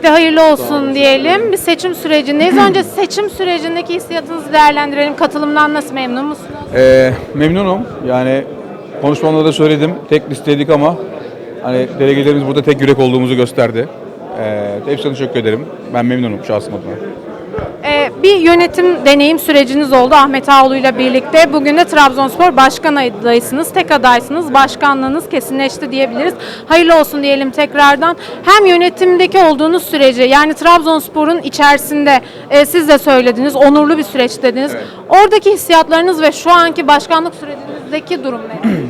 Öncelikle hayırlı olsun diyelim. Bir seçim sürecindeyiz. Önce seçim sürecindeki hissiyatınızı değerlendirelim. Katılımdan nasıl memnun musunuz? Ee, memnunum. Yani konuşmamda da söyledim. Tek listeydik ama hani delegelerimiz burada tek yürek olduğumuzu gösterdi. Ee, hepsine teşekkür ederim. Ben memnunum şahsım adına. Bir yönetim deneyim süreciniz oldu Ahmet Ağoğlu ile birlikte. Bugün de Trabzonspor başkan adaysınız. Tek adaysınız. Başkanlığınız kesinleşti diyebiliriz. Hayırlı olsun diyelim tekrardan. Hem yönetimdeki olduğunuz süreci yani Trabzonspor'un içerisinde e, siz de söylediniz. Onurlu bir süreç dediniz. Oradaki hissiyatlarınız ve şu anki başkanlık sürecinizdeki durum ne?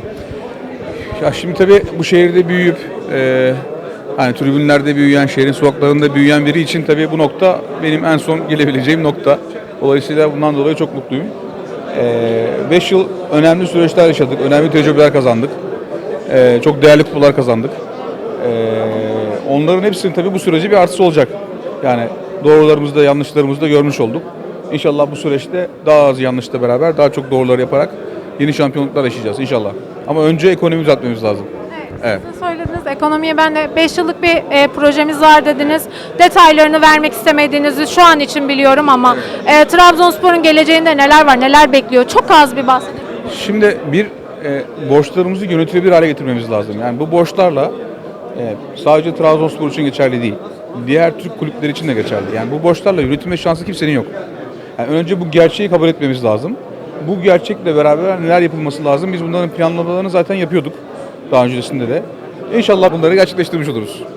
Ya şimdi tabii bu şehirde büyüyüp e, hani tribünlerde büyüyen, şehrin sokaklarında büyüyen biri için tabii bu nokta benim en son gelebileceğim nokta. Dolayısıyla bundan dolayı çok mutluyum. 5 yıl önemli süreçler yaşadık, önemli tecrübeler kazandık. E, çok değerli kupalar kazandık. E, onların hepsinin tabii bu süreci bir artısı olacak. Yani doğrularımızı da yanlışlarımızı da görmüş olduk. İnşallah bu süreçte daha az yanlışla beraber daha çok doğruları yaparak yeni şampiyonluklar yaşayacağız inşallah. Ama önce ekonomi düzeltmemiz lazım. Evet. Siz söylediniz ekonomiye ben de 5 yıllık bir e, projemiz var dediniz. Detaylarını vermek istemediğinizi şu an için biliyorum ama e, Trabzonspor'un geleceğinde neler var, neler bekliyor? Çok az bir bahsedin. Şimdi bir e, borçlarımızı yönetilebilir hale getirmemiz lazım. Yani bu borçlarla e, sadece Trabzonspor için geçerli değil. Diğer Türk kulüpleri için de geçerli. Yani bu borçlarla yönetilme şansı kimsenin yok. Yani önce bu gerçeği kabul etmemiz lazım. Bu gerçekle beraber neler yapılması lazım? Biz bunların planlamalarını zaten yapıyorduk daha öncesinde de. İnşallah bunları gerçekleştirmiş oluruz.